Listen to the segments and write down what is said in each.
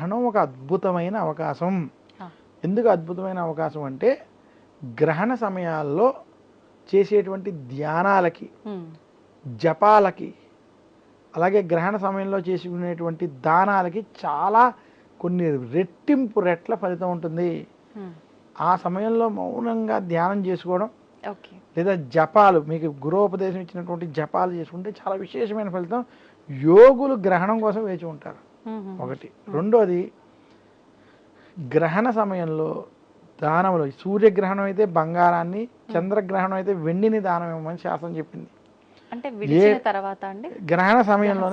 గ్రహణం ఒక అద్భుతమైన అవకాశం. ఎందుకు అద్భుతమైన అవకాశం అంటే గ్రహణ సమయాల్లో చేసేటువంటి ధ్యానాలకి జపాలకి అలాగే గ్రహణ సమయంలో చేసుకునేటువంటి దానాలకి చాలా కొన్ని రెట్టింపు రెట్ల ఫలితం ఉంటుంది. ఆ సమయంలో మౌనంగా ధ్యానం చేసుకోవడం ఓకే. లేదా జపాలు మీకు గురోపదేశం ఇచ్చినటువంటి జపాలు చేసుకుంటే చాలా విశేషమైన ఫలితం. యోగులు గ్రహణం కోసం వేచి ఉంటారు. ఒకటి. రెండోది గ్రహణ సమయంలో దానములు సూర్యగ్రహణం అయితే బంగారాన్ని చంద్రగ్రహణం అయితే వెండిని దానం ఇవ్వమని శాస్త్రం చెప్పింది. అంటే విడిచిన తర్వాత అండి? గ్రహణ సమయంలో.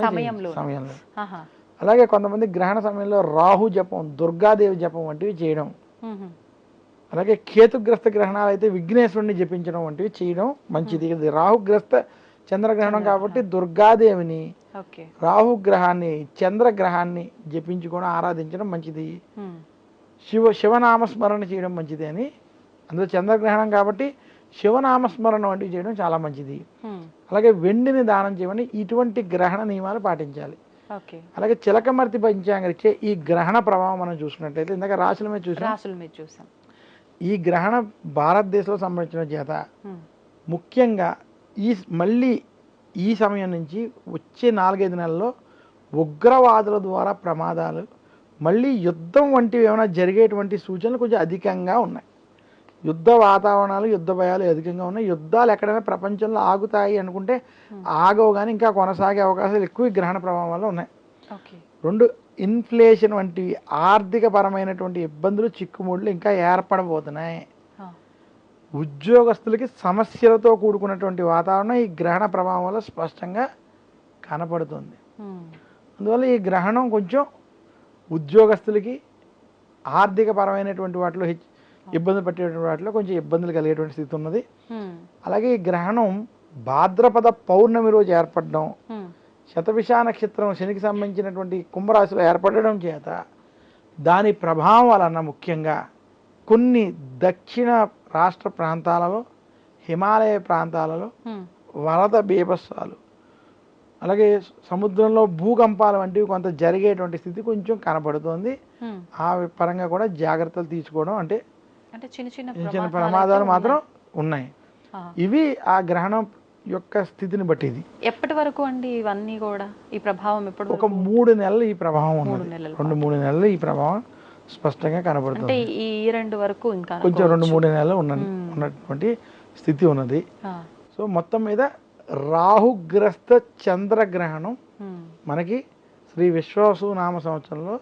సమయంలో. ఆహా. అలాగే కొంతమంది గ్రహణ సమయంలో రాహు జపం దుర్గాదేవి జపం వంటివి చేయడం. అలాగే కేతుగ్రస్త గ్రహణాలు అయితే విఘ్నేశ్వరుని జపించడం వంటివి చేయడం మంచిది. ఇది రాహుగ్రస్త చంద్రగ్రహణం కాబట్టి దుర్గాదేవిని రాహుగ్రహాన్ని చంద్రగ్రహాన్ని జపించుకోవడం ఆరాధించడం మంచిది. శివ శివనామస్మరణ చేయడం మంచిది అని. అందులో చంద్రగ్రహణం కాబట్టి శివనామస్మరణ వంటివి చేయడం చాలా మంచిది. అలాగే వెండిని దానం చేయమని ఇటువంటి గ్రహణ నియమాలు పాటించాలి. అలాగే చిలకమర్తి పంచాంగరిచ్చే ఈ గ్రహణ ప్రభావం మనం చూసుకున్నట్టయితే ఇందాక రాశుల మీద చూసాం. రాసుల మీద చూసాం. ఈ గ్రహణ భారతదేశంలో సంబంధించిన చేత ముఖ్యంగా ఈ మళ్ళీ ఈ సమయం నుంచి వచ్చే నాలుగైదు నెలల్లో ఉగ్రవాదుల ద్వారా ప్రమాదాలు మళ్ళీ యుద్ధం వంటివి ఏమైనా జరిగేటువంటి సూచనలు కొంచెం అధికంగా ఉన్నాయి. యుద్ధ వాతావరణాలు యుద్ధ భయాలు అధికంగా ఉన్నాయి. యుద్ధాలు ఎక్కడైనా ప్రపంచంలో ఆగుతాయి అనుకుంటే ఆగవు కానీ ఇంకా కొనసాగే అవకాశాలు ఎక్కువ గ్రహణ ప్రభావం వల్ల ఉన్నాయి. రెండు ఇన్ఫ్లేషన్ వంటివి ఆర్థిక పరమైనటువంటి ఇబ్బందులు చిక్కుముడులు ఇంకా ఏర్పడబోతున్నాయి. ఉద్యోగస్తులకి సమస్యలతో కూడుకున్నటువంటి వాతావరణం ఈ గ్రహణ ప్రభావం వల్ల స్పష్టంగా కనపడుతుంది. అందువల్ల ఈ గ్రహణం కొంచెం ఉద్యోగస్తులకి ఆర్థిక పరమైనటువంటి వాటిలో హెచ్- ఇబ్బంది పట్టేటువంటి వాటిలో కొంచెం ఇబ్బందులు కలిగేటువంటి స్థితి ఉన్నది. అలాగే ఈ గ్రహణం భాద్రపద పౌర్ణమి రోజు ఏర్పడడం శతభిష నక్షత్రం శనికి సంబంధించినటువంటి కుంభరాశిలో ఏర్పడడం చేత దాని ప్రభావం వలన ముఖ్యంగా కొన్ని దక్షిణ రాష్ట్ర ప్రాంతాలలో హిమాలయ ప్రాంతాలలో వరద బీభత్సాలు అలాగే సముద్రంలో భూకంపాలు వంటివి కొంత జరిగేటువంటి స్థితి కొంచెం కనపడుతోంది ఉమ్. ఆ పరంగా కూడా జాగ్రత్తలు తీసుకోవడం అంటే చిన్న చిన్న చిన్న చిన్న ప్రమాదాలు మాత్రం ఉన్నాయి. ఇవి ఆ గ్రహణం యొక్క స్థితిని బట్టి ఇది. ఎప్పటి వరకు అండి ఇవన్నీ కూడా? ఈ ప్రభావం ఎప్పటి ఒక మూడు నెలలు ఈ ప్రభావం రెండు మూడు నెలలు ఈ ప్రభావం. స్పష్టంగా కనబడుతుంది ఈ రెండు వరకు ఇంకా కొంచెం రెండు. మూడు నెలలు ఉన్న. ఉన్నటువంటి స్థితి ఉన్నది సో మొత్తం మీద రాహుగ్రస్త చంద్రగ్రహణం మనకి శ్రీ విశ్వాసు నామ సంవత్సరంలో